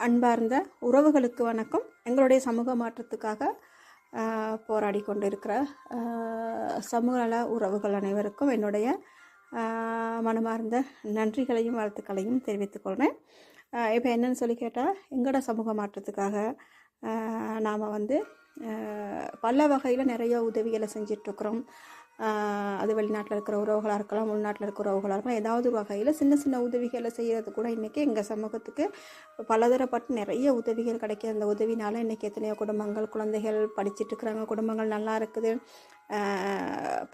அன்பார்ந்த உறவுகளுக்கு வணக்கம். எங்களுடைய சமூக மாற்றத்துக்காக போராடி கொண்டிருக்கிற சமூக நல உறவுகள் அனைவருக்கும் என்னுடைய மனமார்ந்த நன்றிகளையும் வாழ்த்துக்களையும் தெரிவித்துக்கொள்கிறேன் இப்போ என்னன்னு சொல்லி கேட்டால் எங்களோட சமூக மாற்றத்துக்காக நாம் வந்து பல வகையில் நிறைய உதவிகளை செஞ்சிட்ருக்குறோம். அது வெளிநாட்டில் இருக்கிற உறவுகளாக இருக்கலாம் உள்நாட்டில் இருக்கிற உறவுகளாக இருக்கலாம் ஏதாவது ஒரு வகையில் சின்ன சின்ன உதவிகளை செய்கிறது கூட இன்றைக்கி எங்கள் சமூகத்துக்கு பலதரப்பட்டு நிறைய உதவிகள் கிடைக்கிது. அந்த உதவினால இன்றைக்கி எத்தனையோ குடும்பங்கள் குழந்தைகள் படிச்சுட்டு இருக்கிறாங்க குடும்பங்கள் நல்லா இருக்குது.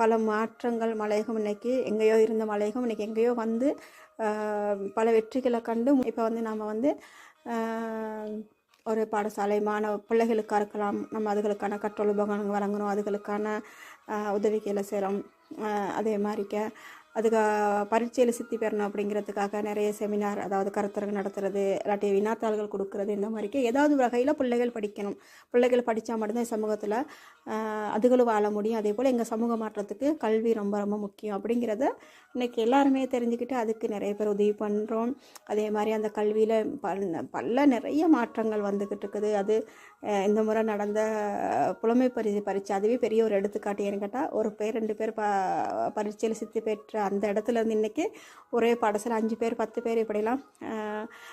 பல மாற்றங்கள் மலையகம் இன்னைக்கு எங்கேயோ இருந்த மலையகம் இன்னைக்கு எங்கேயோ வந்து பல வெற்றிகளை கண்டு இப்போ வந்து நாம் வந்து ஒரு பாடசாலை மாணவ பிள்ளைகளுக்காக இருக்கலாம் நம்ம அதுகளுக்கான கற்றல் உபகரணங்கள் வழங்கணும் அதுகளுக்கான உதவிகளை செய்கிறோம் அதே மாதிரிக்க அதுக்கு பரீட்சையில் சித்தி பெறணும் அப்படிங்கிறதுக்காக நிறைய செமினார் அதாவது கருத்தரங்கு நடத்துறது இல்லாட்டி வினாத்தாள்கள் கொடுக்கறது இந்த மாதிரிக்கு ஏதாவது வகையில் பிள்ளைகள் படிக்கணும். பிள்ளைகள் படித்தா மட்டும்தான் சமூகத்தில் அதுகளும் வாழ முடியும். அதே போல் எங்கள் சமூக மாற்றத்துக்கு கல்வி ரொம்ப ரொம்ப முக்கியம் அப்படிங்கிறத இன்றைக்கி எல்லாருமே தெரிஞ்சுக்கிட்டு அதுக்கு நிறைய பேர் உதவி பண்ணுறோம் அதே மாதிரி அந்த கல்வியில் பல பல நிறைய மாற்றங்கள் வந்துக்கிட்டு இருக்குது. அது இந்த முறை நடந்த புலமை பரி பரீட்சை அதுவே பெரிய ஒரு எடுத்துக்காட்டு. ஏன்னு கேட்டால் ஒரு பேர் ரெண்டு பேர் ப பரீட்சையில் சித்தி பெற்ற அந்த இடத்துல இருந்து இன்றைக்கி ஒரே படசில் அஞ்சு பேர் பத்து பேர் இப்படிலாம்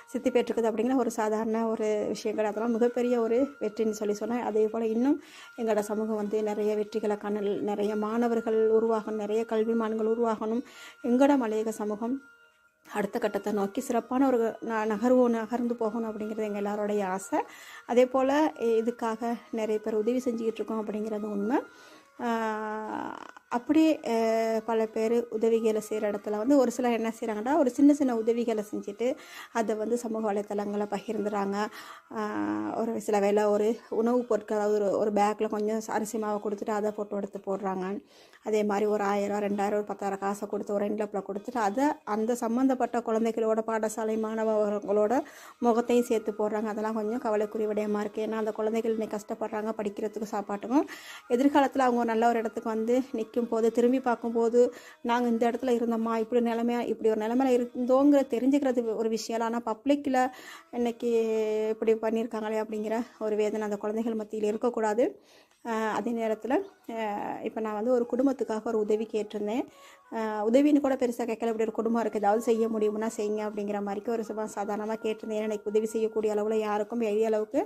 சித்தி பெற்றுக்குது அப்படிங்கிற ஒரு சாதாரண ஒரு விஷயங்கள். அதெல்லாம் மிகப்பெரிய ஒரு வெற்றின்னு சொல்லி சொன்னேன் அதே போல் இன்னும் எங்களோட சமூகம் வந்து நிறைய வெற்றிகளை காணல் நிறைய மாணவர்கள் உருவாகணும் நிறைய கல்விமான்கள் உருவாகணும். எங்களோட மலையக சமூகம் அடுத்த கட்டத்தை நோக்கி சிறப்பான ஒரு ந- நகர்வு நகர்ந்து போகணும் அப்படிங்கிறது எங்கள் எல்லாரோடைய ஆசை. அதே போல் இதுக்காக நிறைய பேர் உதவி செஞ்சுக்கிட்டு இருக்கோம் அப்படிங்கிறது உண்மை. அப்படியே பல பேர் உதவிகளை செய்கிற இடத்துல வந்து ஒரு சிலர் என்ன செய்கிறாங்கன்னா ஒரு சின்ன சின்ன உதவிகளை செஞ்சுட்டு அதை வந்து சமூக வலைத்தளங்களை பகிர்ந்துறாங்க. ஒரு சில வேளை ஒரு உணவுப் பொருட்கள் அதாவது ஒரு ஒரு பேக்கில் கொஞ்சம் அரிசி மாவை கொடுத்துட்டு அதை ஃபோட்டோ எடுத்து போடுறாங்க. அதே மாதிரி ஒரு ஆயிரம் ரெண்டாயிரம் ஒரு பத்தாயிரம் காசை கொடுத்து ஒரு என்வலப்பில் கொடுத்துட்டு அதை அந்த சம்மந்தப்பட்ட குழந்தைகளோட பாடசாலை மாணவர்களோட முகத்தையும் சேர்த்து போடுறாங்க. அதெல்லாம் கொஞ்சம் கவலைக்குரிய விடயமாக இருக்குது ஏன்னா அந்த குழந்தைகள் இன்னைக்கு கஷ்டப்படுறாங்க படிக்கிறதுக்கும் சாப்பாட்டுக்கும். எதிர்காலத்தில் அவங்க ஒரு நல்ல ஒரு இடத்துக்கு வந்து நிற்கும் போது திரும்பி பார்க்கும்போது நாங்கள் இந்த இடத்துல இருந்தோம்மா இப்படி நிலைமையா இப்படி ஒரு நிலைமையில இருந்தோங்கிற தெரிஞ்சுக்கிறது ஒரு விஷயம் ஆனால் பப்ளிக்கில் இன்னைக்கு இப்படி பண்ணியிருக்காங்களே அப்படிங்கிற ஒரு வேதனை அந்த குழந்தைகள் மத்தியில் இருக்கக்கூடாது. அதே நேரத்தில் இப்போ நான் வந்து ஒரு குடும்பத்துக்காக ஒரு உதவி கேட்டிருந்தேன். உதவின்னு கூட பெருசாக கேட்கல. இப்படி ஒரு குடும்பம் இருக்குது ஏதாவது செய்ய முடியும்னா செய்யுங்க அப்படிங்கிற மாதிரிக்கு ஒரு சும்மா சாதாரணமாக கேட்டிருந்தேன். ஏன்னா எனக்கு உதவி செய்யக்கூடிய அளவில் யாருக்கும் பெரிய அளவுக்கு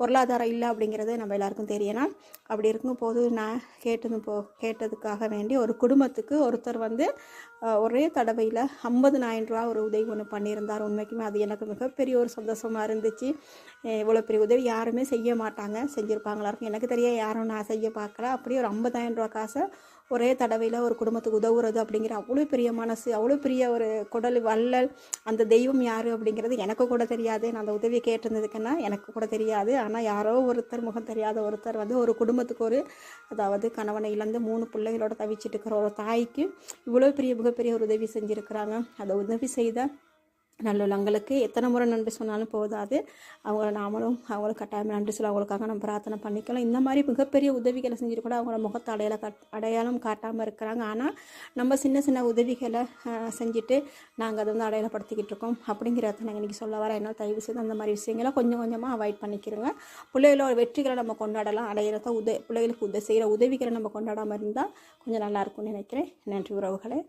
பொருளாதாரம் இல்லை அப்படிங்கிறது நம்ம எல்லாருக்கும் தெரியணும். அப்படி இருக்கும் போது நான் கேட்டது போ கேட்டதுக்காக வேண்டி ஒரு குடும்பத்துக்கு ஒருத்தர் வந்து ஒரே தடவையில் ஐம்பதுனாயிரம் ரூபா ஒரு உதவி ஒன்று பண்ணியிருந்தார். உண்மைக்குமே அது எனக்கு மிகப்பெரிய ஒரு சந்தோஷமாக இருந்துச்சு. இவ்வளோ பெரிய உதவி யாருமே செய்ய மாட்டாங்க. செஞ்சுருப்பாங்களா இருக்கும். எனக்கு தெரிய யாரும் நான் செய்ய பார்க்கல. அப்படியே ஒரு ஐம்பதாயிரம் ரூபா காசை ஒரே தடவையில் ஒரு குடும்பத்துக்கு உதவுறது அப்படிங்கிற அவ்வளோ பெரிய மனசு அவ்வளோ பெரிய ஒரு குடல் வள்ளல் அந்த தெய்வம் யார் அப்படிங்கிறது எனக்கு கூட தெரியாது. நான் அந்த உதவி கேட்டிருந்ததுக்குன்னா எனக்கு கூட தெரியாது. ஆனால் யாரோ ஒருத்தர் முகம் தெரியாத ஒருத்தர் வந்து ஒரு குடும்பத்துக்கு ஒரு அதாவது கணவனை இழந்து மூணு பிள்ளைகளோட தவிச்சிட்டு இருக்கிற ஒரு தாய்க்கு இவ்வளோ பெரிய மிகப்பெரிய ஒரு உதவி செஞ்சுருக்கிறாங்க. அதை உதவி செய்த நல்லுள்ளங்களுக்கு எத்தனை முறை நன்றி சொன்னாலும் போதாது. அவங்கள நாமளும் அவங்களுக்கு கட்டாயம் நன்றி சொல்ல அவங்களுக்காக நம்ம பிரார்த்தனை பண்ணிக்கலாம். இந்த மாதிரி மிகப்பெரிய உதவிகளை செஞ்சுட்டு கூட அவங்கள முகத்தை அடையாள கட் அடையாளம் காட்டாமல் இருக்கிறாங்க. ஆனால் நம்ம சின்ன சின்ன உதவிகளை செஞ்சுட்டு நாங்கள் அதை வந்து அடையாளப்படுத்திக்கிட்டு இருக்கோம். அப்படிங்கிறத நாங்கள் இன்றைக்கி சொல்ல வரேன். என்னால் தயவு செய்து அந்த மாதிரி விஷயங்களை கொஞ்சம் கொஞ்சமாக அவாய்ட் பண்ணிக்கிறோங்க பிள்ளைகளோட வெற்றிகளை நம்ம கொண்டாடலாம். அடையிறத உத பிள்ளைகளுக்கு உத செய்கிற உதவிகளை நம்ம கொண்டாடாமல் இருந்தால் கொஞ்சம் நல்லாயிருக்கும்னு நினைக்கிறேன். நன்றி உறவுகளே.